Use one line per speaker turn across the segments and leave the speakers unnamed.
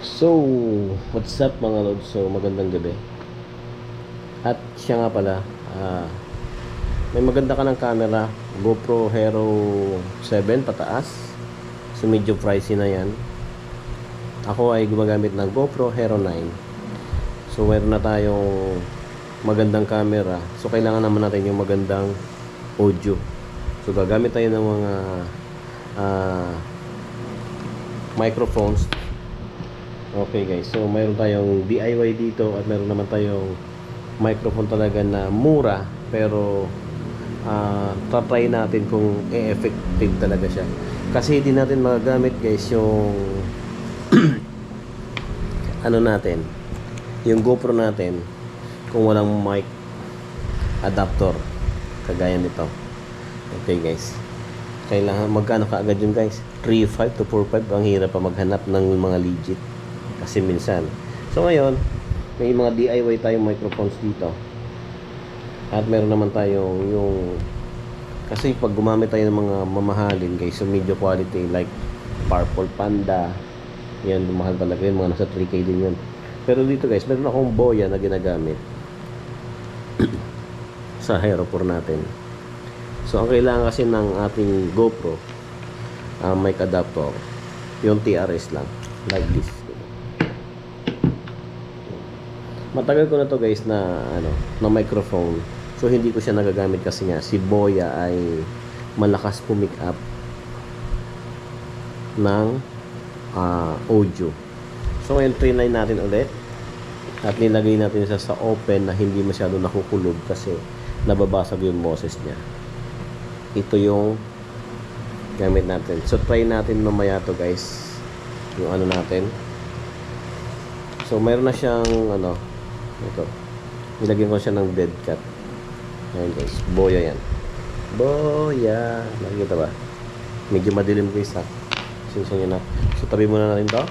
So, what's up mga lods? So, magandang gabi. At siya nga pala, ah, may maganda ka ng camera, GoPro Hero 7 pataas. So, medyo pricey na yan. Ako ay gumagamit ng GoPro Hero 9. So, meron na tayong magandang camera. So, kailangan naman natin yung magandang audio. So, gagamit tayo ng mga ah, microphones Okay guys, so mayroon tayong DIY dito at meron naman tayong microphone talaga na mura pero uh, try natin kung e-effective talaga siya. Kasi hindi natin magagamit guys yung ano natin, yung GoPro natin kung walang mic adapter kagaya nito. Okay guys. Kailangan magkano kaagad yun guys? 3.5 to 4.5 ang hirap pa maghanap ng mga legit kasi minsan. So ngayon, may mga DIY tayong microphones dito. At meron naman tayong yung kasi pag gumamit tayo ng mga mamahalin guys, so medyo quality like Purple Panda, yan mahal talaga yun, mga nasa 3K din yun. Pero dito guys, meron akong boya na ginagamit sa Hero 4 natin. So ang kailangan kasi ng ating GoPro, uh, mic adapter, yung TRS lang, like this. Matagal ko na to guys na ano na microphone. So hindi ko siya nagagamit kasi nga si Boya ay malakas pumick up ng ah, audio. So ngayon trinay natin ulit. At nilagay natin siya sa open na hindi masyado nakukulog kasi nababasag yung boses niya. Ito yung gamit natin. So try natin mamaya to guys. Yung ano natin. So mayroon na siyang ano ito. Nilagyan ko siya ng dead cat. Ayan guys. Boya yan. Boya. Nakikita ba? Medyo madilim guys ha. Sinsa nyo na. So tabi muna natin to.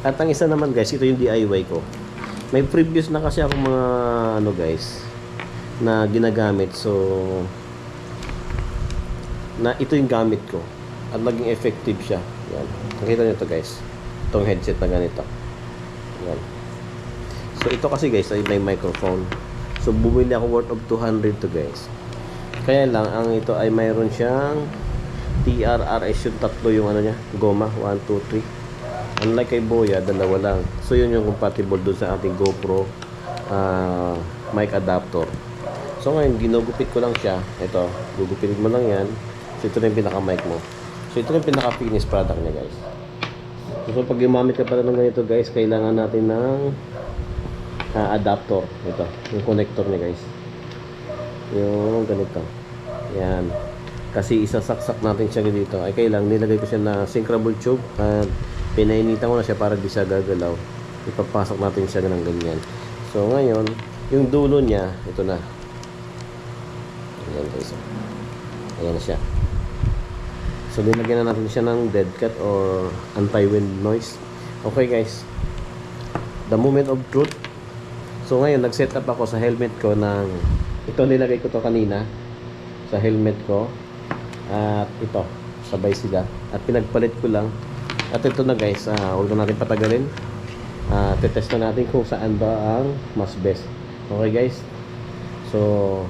At ang isa naman guys, ito yung DIY ko. May previous na kasi ako mga ano guys na ginagamit. So na ito yung gamit ko. At naging effective siya. Yan. Nakita nyo to guys. Itong headset na ganito. Yan. So ito kasi guys ay may microphone. So bumili ako worth of 200 to guys. Kaya lang ang ito ay mayroon siyang TRRS yung tatlo yung ano niya, goma 1 2 3. Unlike kay Boya, dalawa lang. So yun yung compatible doon sa ating GoPro uh, mic adapter. So ngayon ginugupit ko lang siya. Ito, gugupitin mo lang yan. So ito na yung pinaka mic mo. So ito na yung pinaka finish product niya guys. So pag gumamit ka pala ng ganito guys, kailangan natin ng uh, adapter ito yung connector niya guys. Yung ganito. Yan. Kasi isasaksak natin siya dito. Ay kailang nilagay ko siya na syncrable tube at pinainitan ko na siya para di siya gagalaw. Ipapasok natin siya ng ganyan. So ngayon yung dulo niya ito na. Ayan guys. Ayan na siya. So nilagyan na natin siya ng dead cat or anti-wind noise. Okay guys. The moment of truth So ngayon, nag-set up ako sa helmet ko ng ito nilagay ko to kanina sa helmet ko. At ito, sabay sila. At pinagpalit ko lang. At ito na guys, uh, huwag na natin patagalin. Uh, tetest na natin kung saan ba ang mas best. Okay guys? So,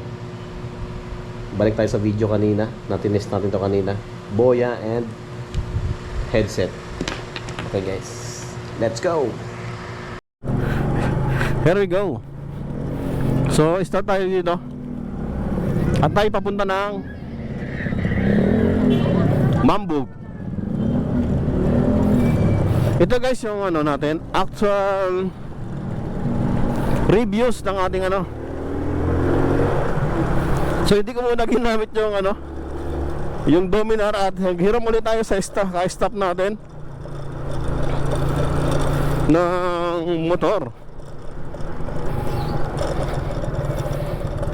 balik tayo sa video kanina. Natinest natin to kanina. Boya and headset. Okay guys. Let's go! Here we go. So, start tayo dito. At tayo papunta ng Mambug. Ito guys yung ano natin, actual reviews ng ating ano. So, hindi ko muna ginamit yung ano, yung Dominar at hiram ulit tayo sa stop, stop natin ng motor.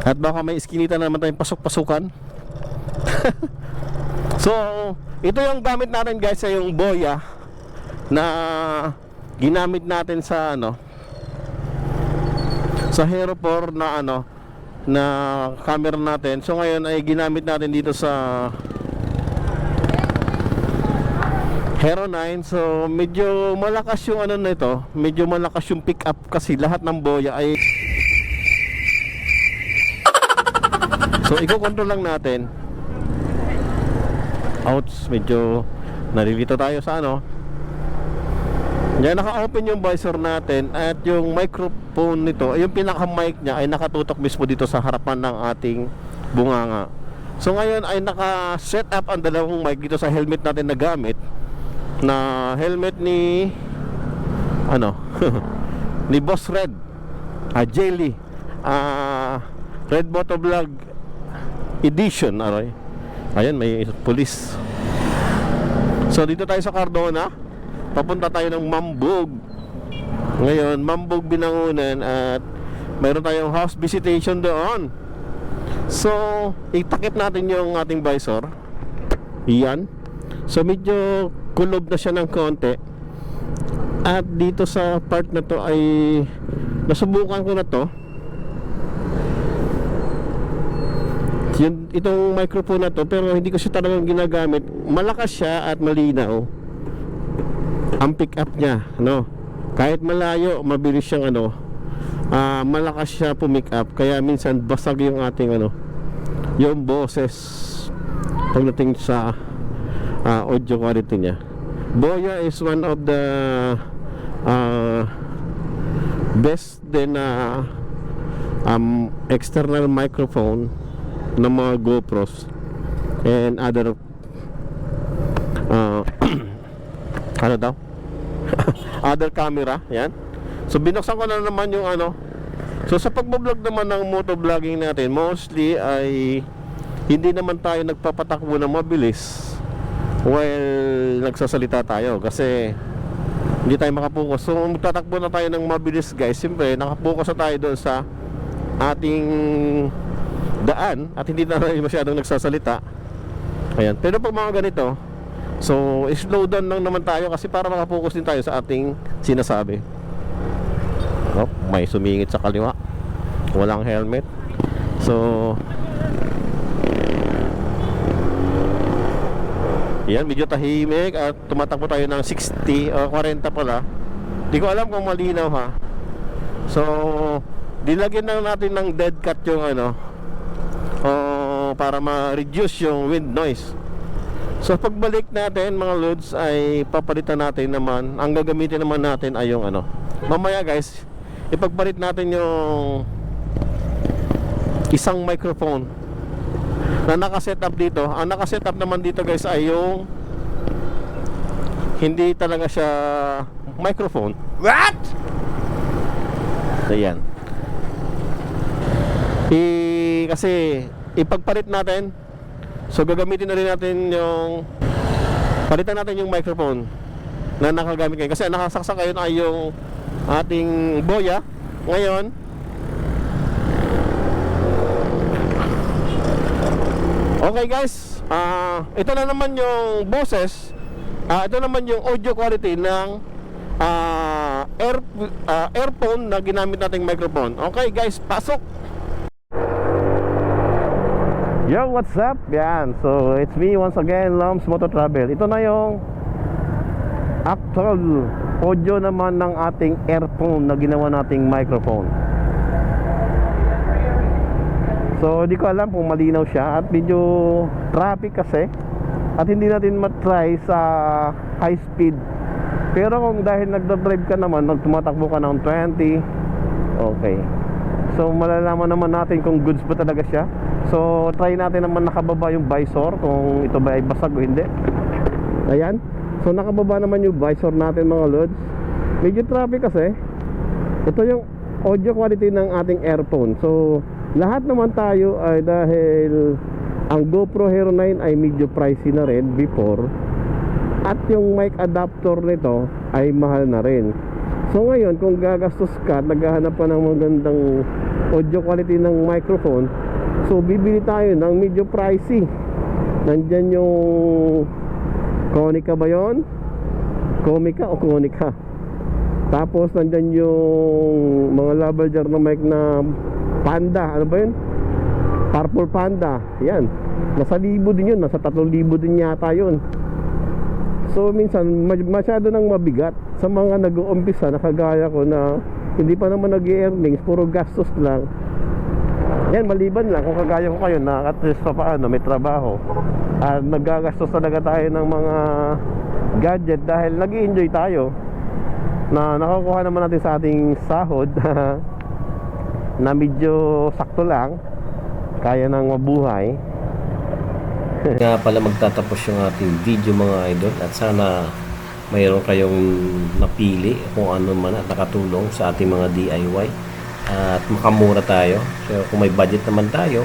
At baka may iskinita na naman tayong pasok-pasukan. so, ito yung gamit natin guys sa yung boya na ginamit natin sa ano sa Hero 4 na ano na camera natin. So ngayon ay ginamit natin dito sa
Hero 9, so medyo malakas yung ano na ito, medyo malakas yung pick up kasi lahat ng boya ay So iko-control lang natin. Outs, medyo nalilito tayo sa ano. Yan naka-open yung visor natin at yung microphone nito, yung pinaka-mic niya ay nakatutok mismo dito sa harapan ng ating bunganga. So ngayon ay naka-set up ang dalawang mic dito sa helmet natin na gamit na helmet ni ano ni Boss Red ah Jelly ah Red Motovlog Edition aroy. Ayan may police so dito tayo sa Cardona. Papunta tayo ng Mambog. Ngayon Mambog Binangunan at mayroon tayong house visitation doon. So itakip natin yung ating visor. Yan. So medyo kulob na siya ng konti. At dito sa part na to ay nasubukan ko na to yun, itong microphone na to pero hindi ko siya talagang ginagamit. Malakas siya at malinaw. Ang pick up niya no kahit malayo mabilis siyang ano ah, malakas siya pumick up. Kaya minsan basag yung ating ano yung boses pagdating sa ah, audio quality niya. Boya is one of the uh, best din na um, external microphone ng mga GoPros and other uh, ano daw? Other camera yan. So binuksan ko na naman yung ano. So sa pagbablog naman ng motovlogging natin mostly ay hindi naman tayo nagpapatakbo ng mabilis while nagsasalita tayo kasi hindi tayo makapokus. So magtatakbo na tayo ng mabilis guys siyempre nakapokus na tayo doon sa ating daan at hindi na tayo masyadong nagsasalita. Ayan. Pero pag mga ganito so slow down lang naman tayo kasi para makapokus din tayo sa ating sinasabi. Oh, may sumingit sa kaliwa. Walang helmet. So Yan, medyo tahimik at tumatakbo tayo ng 60 o 40 pala. Di ko alam kung malinaw ha. So, dilagyan lang natin ng dead cut yung ano para ma-reduce yung wind noise. So, pagbalik natin mga loads ay papalitan natin naman. Ang gagamitin naman natin ay yung ano. Mamaya guys, ipagpalit natin yung isang microphone na nakaset up dito ang nakaset up naman dito guys ay yung hindi talaga siya microphone
What?
ayan I, kasi ipagpalit natin so gagamitin na rin natin yung palitan natin yung microphone na nakagamit ngayon kasi nakasaksak ngayon ay yung ating boya ngayon Okay guys, ah ito na naman yung boses. Ah ito naman yung audio quality ng ah air ah, earphone na ginamit nating microphone. Okay guys, pasok. Yo, what's up? Yan. So, it's me once again, Lams Moto Travel. Ito na yung actual audio naman ng ating earphone na ginawa nating microphone. So, di ko alam kung malinaw siya at medyo traffic kasi at hindi natin matry sa high speed. Pero kung dahil nagda-drive ka naman, nagtumatakbo ka ng 20, okay. So, malalaman naman natin kung goods ba talaga siya. So, try natin naman nakababa yung visor kung ito ba ay basag o hindi. Ayan. So, nakababa naman yung visor natin mga lods. Medyo traffic kasi. Ito yung audio quality ng ating earphone. So, lahat naman tayo ay dahil ang GoPro Hero 9 ay medyo pricey na rin before at yung mic adapter nito ay mahal na rin. So ngayon, kung gagastos ka, at naghahanap ka ng magandang audio quality ng microphone, so bibili tayo ng medyo pricey. Nandyan yung Konica ba yon? Comica o Konica? Tapos nandyan yung mga label jar na mic na Panda, ano ba yun? Purple Panda, yan. Nasa libo din yun, nasa tatlong libo din yata yun. So minsan ma- masyado nang mabigat sa mga nag-uumpisa na kagaya ko na hindi pa naman nag earnings puro gastos lang. Yan, maliban lang kung kagaya ko kayo na at least pa paano may trabaho. At nagagastos talaga tayo ng mga gadget dahil nag enjoy tayo na nakukuha naman natin sa ating sahod na medyo sakto lang kaya nang mabuhay nga pala magtatapos yung ating video mga idol at sana mayroon kayong napili kung ano man at nakatulong sa ating mga DIY at makamura tayo. So kung may budget naman tayo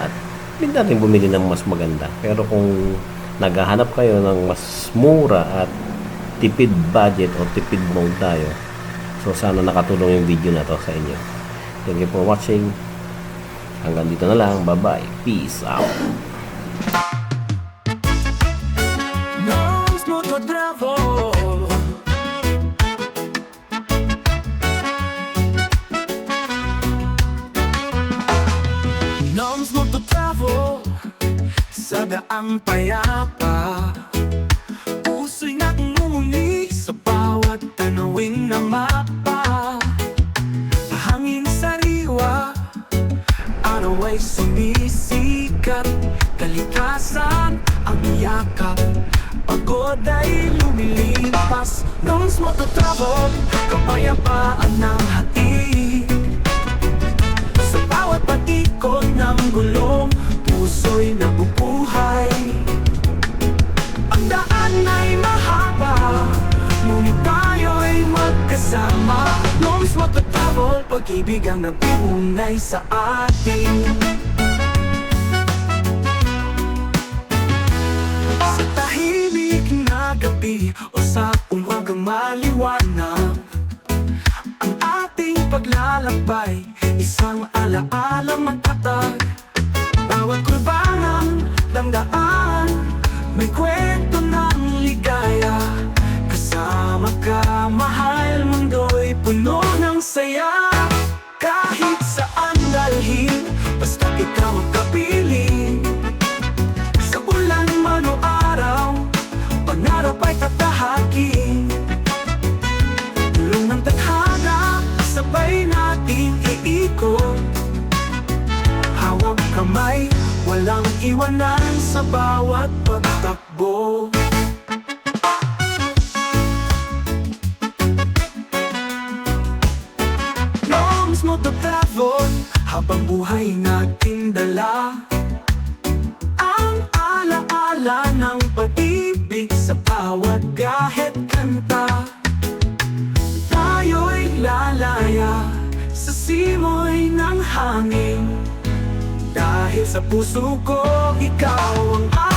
at hindi natin bumili ng mas maganda. Pero kung naghahanap kayo ng mas mura at tipid budget o tipid mode tayo so sana nakatulong yung video na to sa inyo. Thank you for watching. Hanggang dito na lang. Bye bye peace out
Daang payapa. Puso'y nangunguni Sa bawat tanawin na mapa. Hangin sariwa Araw ay sumisikat. Kalikasan ang yakap. Pagod ay lumilipas. Nung mototravel Kapayapaan ng hatid. Sa bawat patikot ng gulong Puso'y nabubuhay. Ang daan ay mahaba Ngunit tayo'y magkasama. Nung mototravel Pag-ibig ang nag-uunay sa atin. Sa tahimik na gabi o sa umagang maliwanag Ang ating paglalakbay, isang alaala matatag Bawat kurbanang damdaan, may kwento ng iwanan sa bawat pagtakbo. Noms mo to Habang buhay natin dala ang alaala ng pag-ibig sa bawat kahit kanta. Tayo'y lalaya sa simoy ng hangin Sa puso ko, ikaw ang